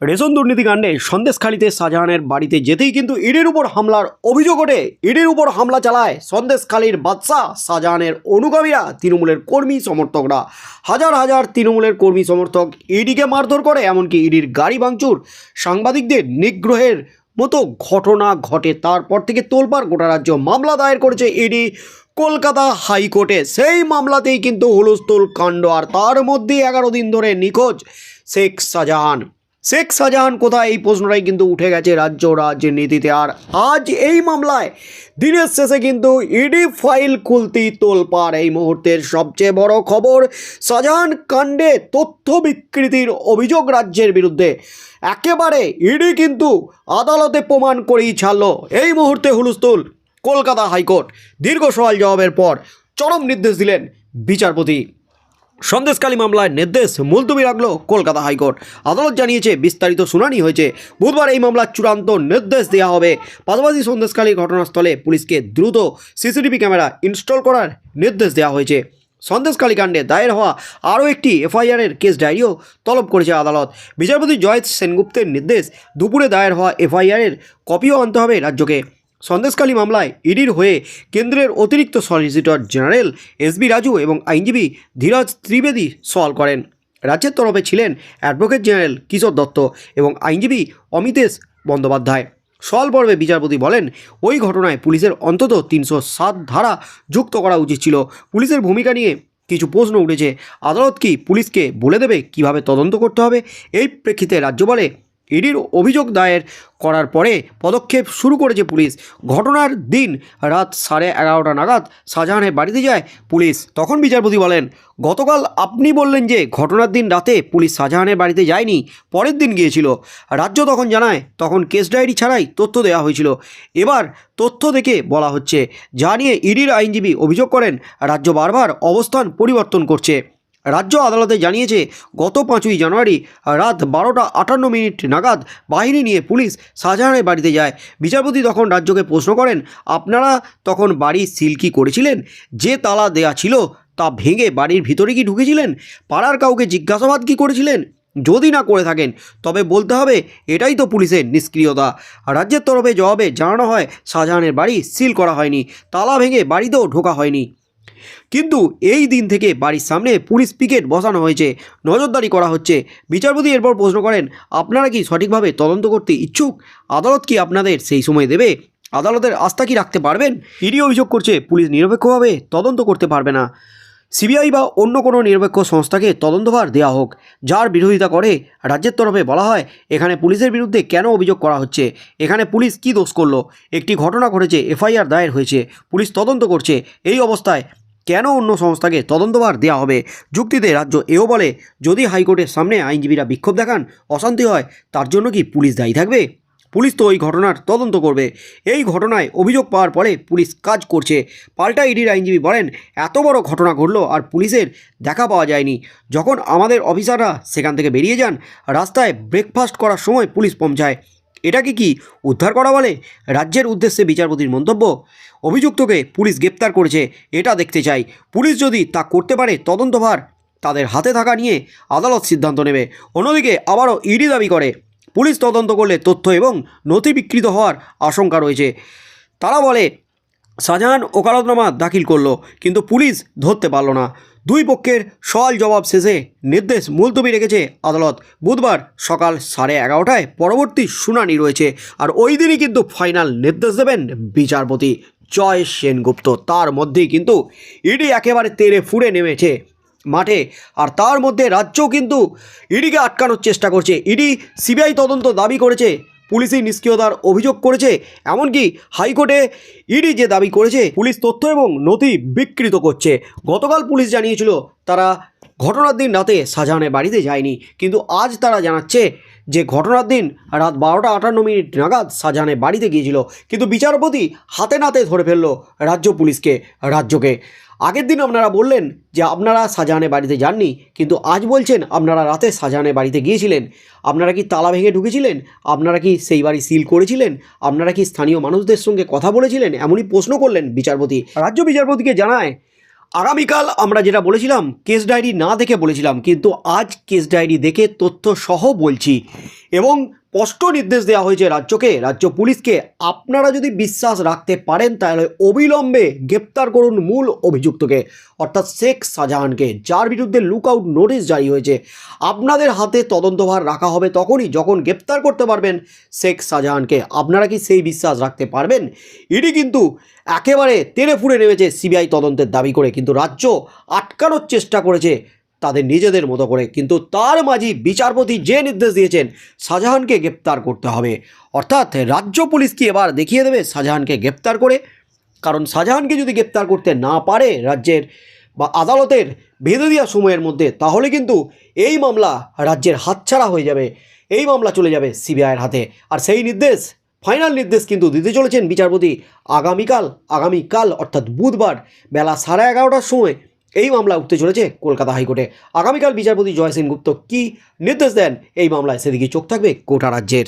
Ration দুর্নীতি কাণ্ডে সন্দেশখালিতে শাহজাহানের বাড়িতে যেতেই কিন্তু ইডির উপর হামলার অভিযোগ ওঠে। ইডির উপর হামলা চালায় সন্দেশখালির বাদশাহ শাহজাহানের অনুগামীরা, তৃণমূলের কর্মী সমর্থকরা। হাজার হাজার তৃণমূলের কর্মী সমর্থক ইডিকে মারধর করে, এমনকি ইডির গাড়ি ভাঙচুর সাংবাদিকদের নিগ্রহের মতো ঘটনা ঘটে। তারপর থেকে তোলপাড় গোটা রাজ্য মামলা দায়ের করেছে ইডি। কলকাতা হাইকোর্টে সেই মামলাতেই কিন্তু হুলস্থুল কাণ্ড, আর তার মধ্যে এগারো দিন ধরে নিখোঁজ শেখ শাহজাহান। শেখ শাহজাহান কোথায়? এই প্রশ্নটাই কিন্তু উঠে গেছে রাজ্য রাজনীতিতে আর আজ এই মামলায় দিনের শেষে কিন্তু ইডি ফাইল খুলতেই তোলপাড়। এই মুহূর্তের সবচেয়ে বড় খবর, শাহজাহান কাণ্ডে তথ্য বিকৃতির অভিযোগ রাজ্যের বিরুদ্ধে। একেবারে ইডি কিন্তু আদালতে প্রমাণ করেই ছাড়ল। এই মুহূর্তে হুলস্থুল, কলকাতা হাইকোর্ট, দীর্ঘ সওয়াল জবাবের পর চরম নির্দেশ দিলেন বিচারপতি। সন্দেশকালী মামলায় নির্দেশ মুলতবি রাখল কলকাতা হাইকোর্ট। আদালত জানিয়েছে, বিস্তারিত শুনানি হয়েছে। বুধবার এই মামলার চূড়ান্ত নির্দেশ দেওয়া হবে। পাশাপাশি সন্দেশকালী ঘটনাস্থলে পুলিশকে দ্রুত সিসিটিভি ক্যামেরা ইনস্টল করার নির্দেশ দেওয়া হয়েছে। সন্দেশকালী কাণ্ডে দায়ের হওয়া আরও একটি এফআইআরের কেস ডায়েরিও তলব করেছে আদালত। বিচারপতি জয় সেনগুপ্তের নির্দেশ দুপুরে দায়ের হওয়া এফআইআরের কপিও আনতে হবে রাজ্যকে। সন্দেশকালী মামলায় ইডির হয়ে কেন্দ্রের অতিরিক্ত সলিসিটর জেনারেল এসবি রাজু এবং আইনজীবী ধীরজ ত্রিবেদী সওয়াল করেন। রাজ্যের তরফে ছিলেন অ্যাডভোকেট জেনারেল কিশোর দত্ত এবং আইনজীবী অমিতেশ বন্দ্যোপাধ্যায়। সওয়াল পর্বে বিচারপতি বলেন, ওই ঘটনায় পুলিশের অন্তত তিনশো সাত ধারা যুক্ত করা উচিত ছিল। পুলিশের ভূমিকা নিয়ে কিছু প্রশ্ন উঠেছে। আদালত কি পুলিশকে বলে দেবে কীভাবে তদন্ত করতে হবে? এই প্রেক্ষিতে রাজ্য বলে ইডির অভিযোগ দায়ের করার পরে পদক্ষেপ শুরু করেছে পুলিশ। ঘটনার দিন রাত সাড়ে এগারোটা নাগাদ শাহজাহানের বাড়িতে যায় পুলিশ। তখন বিচারপতি বলেন, গতকাল আপনি বললেন যে ঘটনার দিন রাতে পুলিশ শাহজাহানের বাড়িতে যায়নি, পরের দিন গিয়েছিল। রাজ্য তখন জানায়, তখন কেস ডায়েরি ছাড়াই তথ্য দেওয়া হয়েছিল। এবার তথ্য দেখে বলা হচ্ছে, যা নিয়ে ইডির আইনজীবী অভিযোগ করেন, রাজ্য বারবার অবস্থান পরিবর্তন করছে। রাজ্য আদালতে জানিয়েছে, গত পাঁচই জানুয়ারি রাত বারোটা আটান্ন মিনিট নাগাদ বাহিনী নিয়ে পুলিশ শাহজাহানের বাড়িতে যায়। বিচারপতি তখন রাজ্যকে প্রশ্ন করেন, আপনারা তখন বাড়ি সিল কি করেছিলেন? যে তালা দেয়া ছিল তা ভেঙে বাড়ির ভিতরে কি ঢুকেছিলেন? পাড়ার কাউকে জিজ্ঞাসাবাদ কি করেছিলেন? যদি না করে থাকেন, তবে বলতে হবে, এটাই তো পুলিশের নিষ্ক্রিয়তা। রাজ্যের তরফে জবাবে জানানো হয়, শাহজাহানের বাড়ি সিল করা হয়নি। তালা ভেঙে বাড়িতেও ঢোকা হয়নি। কিন্তু এই দিন থেকে বাড়ির সামনে পুলিশ পিকেট বসানো হয়েছে। নজরদারি করা হচ্ছে। বিচারপতি এরপর প্রশ্ন করেন, আপনারা কি সঠিকভাবে তদন্ত করতে ইচ্ছুক? আদালত কি আপনাদের সেই সময় দেবে? আদালতের আস্থা কি রাখতে পারবেন? ইডি অভিযোগ করছে, পুলিশ নিরপেক্ষভাবে তদন্ত করতে পারবে না। সিবিআই বা অন্য কোনো নিরপেক্ষ সংস্থাকে তদন্তভার দেওয়া হোক। যার বিরোধিতা করে রাজ্যের তরফে বলা হয়, এখানে পুলিশের বিরুদ্ধে কেন অভিযোগ করা হচ্ছে? এখানে পুলিশ কী দোষ করল? একটি ঘটনা ঘটেছে, এফআইআর দায়ের হয়েছে। পুলিশ তদন্ত করছে। এই অবস্থায় কেন অন্য সংস্থাকে তদন্তভার দেওয়া হবে? যুক্তিতে রাজ্য এও বলে, যদি হাইকোর্টের সামনে আইনজীবীরা বিক্ষোভ দেখান, অশান্তি হয়, তার জন্য কি পুলিশ দায়ী থাকবে? পুলিশ তো ওই ঘটনার তদন্ত করবে। এই ঘটনায় অভিযোগ পাওয়ার পরে পুলিশ কাজ করছে। পাল্টা ইডির আইনজীবী বলেন, এত বড় ঘটনা ঘটলো আর পুলিশের দেখা পাওয়া যায়নি। যখন আমাদের অফিসাররা সেখান থেকে বেরিয়ে যান, রাস্তায় ব্রেকফাস্ট করার সময় পুলিশ পৌঁছায়। এটাকে কি উদ্ধার করা বলে? রাজ্যের উদ্দেশ্যে বিচারপতির মন্তব্য, অভিযুক্তকে পুলিশ গ্রেপ্তার করেছে, এটা দেখতে চাই। পুলিশ যদি তা করতে পারে তদন্তভার তাদের হাতে থাকা নিয়ে আদালত সিদ্ধান্ত নেবে। অন্যদিকে আবারও ইডি দাবি করে, পুলিশ তদন্ত করলে তথ্য এবং নথি বিকৃত হওয়ার আশঙ্কা রয়েছে। তারা বলে, শাহজাহান ওকালতনামা দাখিল করল, কিন্তু পুলিশ ধরতে পারল না। দুই পক্ষের সওয়াল জবাব শেষে নির্দেশ মুলতবি রেখেছে আদালত। বুধবার সকাল সাড়ে এগারোটায় পরবর্তী শুনানি রয়েছে আর ওই দিনই কিন্তু ফাইনাল নির্দেশ দেবেন বিচারপতি জয় সেনগুপ্ত। তার মধ্যেই কিন্তু ইডি একেবারে তেড়ে ফুড়ে নেমেছে মাঠে আর তার মধ্যে রাজ্যও কিন্তু ইডিকে আটকানোর চেষ্টা করছে। ইডি সিবিআই তদন্ত দাবি করেছে পুলিশি নিষ্ক্রিয়তার অভিযোগ করেছে, এমনকি হাইকোর্টে ইডি যে দাবি করেছে, পুলিশ তথ্য এবং নথি বিকৃত করছে। গতকাল পুলিশ জানিয়েছিল, তারা ঘটনার দিন রাতে শাহজাহানের বাড়িতে যায়নি, কিন্তু আজ তারা জানাচ্ছে যে ঘটনার দিন রাত বারোটা আটান্ন মিনিট নাগাদ শাহজাহানের বাড়িতে গিয়েছিল, কিন্তু বিচারপতি হাতে নাতে ধরে ফেলল রাজ্য পুলিশকে, রাজ্যকে। আগের দিন আপনারা বললেন যে আপনারা শাহজাহানের বাড়িতে যাননি, কিন্তু আজ বলছেন আপনারা রাতে শাহজাহানের বাড়িতে গিয়েছিলেন। আপনারা কি তালা ভেঙে ঢুকেছিলেন? আপনারা কি সেই বাড়ি সিল করেছিলেন? আপনারা কি স্থানীয় মানুষদের সঙ্গে কথা বলেছিলেন? এমনই প্রশ্ন করলেন বিচারপতি। রাজ্য বিচারপতিকে জানায় আগামীকাল আমরা যেটা বলেছিলাম কেস ডায়েরি না দেখে বলেছিলাম, কিন্তু আজ কেস ডায়েরি দেখে তথ্য সহ বলছি। এবং স্পষ্ট নির্দেশ দেওয়া হয়েছে রাজ্যকে। রাজ্য পুলিশকে আপনারা যদি বিশ্বাস রাখতে পারেন, তাহলে অবিলম্বে গ্রেপ্তার করুন মূল অভিযুক্তকে, অর্থাৎ শেখ শাহজাহানকে, যার বিরুদ্ধে লুকআউট নোটিশ জারি হয়েছে। আপনাদের হাতে তদন্তভার রাখা হবে তখনই যখন গ্রেপ্তার করতে পারবেন শেখ শাহজাহানকে। আপনারা কি সেই বিশ্বাস রাখতে পারবেন? ইডি কিন্তু একেবারে তেড়ে ফুড়ে নেমেছে সিবিআই তদন্তের দাবি করে, কিন্তু রাজ্য আটকানোর চেষ্টা করেছে তাদের নিজেদের মতো করে। কিন্তু তার মাঝি বিচারপতি যে নির্দেশ দিয়েছেন, শাহজাহানকে গ্রেপ্তার করতে হবে। অর্থাৎ রাজ্য পুলিশ কি এবার দেখিয়ে দেবে শাহজাহানকে গ্রেপ্তার করে? কারণ শাহজাহানকে যদি গ্রেপ্তার করতে না পারে রাজ্যের বা আদালতের বেঁধে দেওয়া সময়ের মধ্যে, তাহলে কিন্তু এই মামলা রাজ্যের হাতছাড়া হয়ে যাবে। এই মামলা চলে যাবে সিবিআইয়ের হাতে। আর সেই নির্দেশ, ফাইনাল নির্দেশ কিন্তু দিতে চলেছেন বিচারপতি আগামীকাল আগামীকাল অর্থাৎ বুধবার বেলা সাড়ে এগারোটার সময় এই মামলা উঠতে চলেছে কলকাতা হাইকোর্টে। আগামীকাল বিচারপতি জয় সেনগুপ্ত কী নির্দেশ দেন এই মামলায় সেদিকে চোখ থাকবে কোটা রাজ্যের।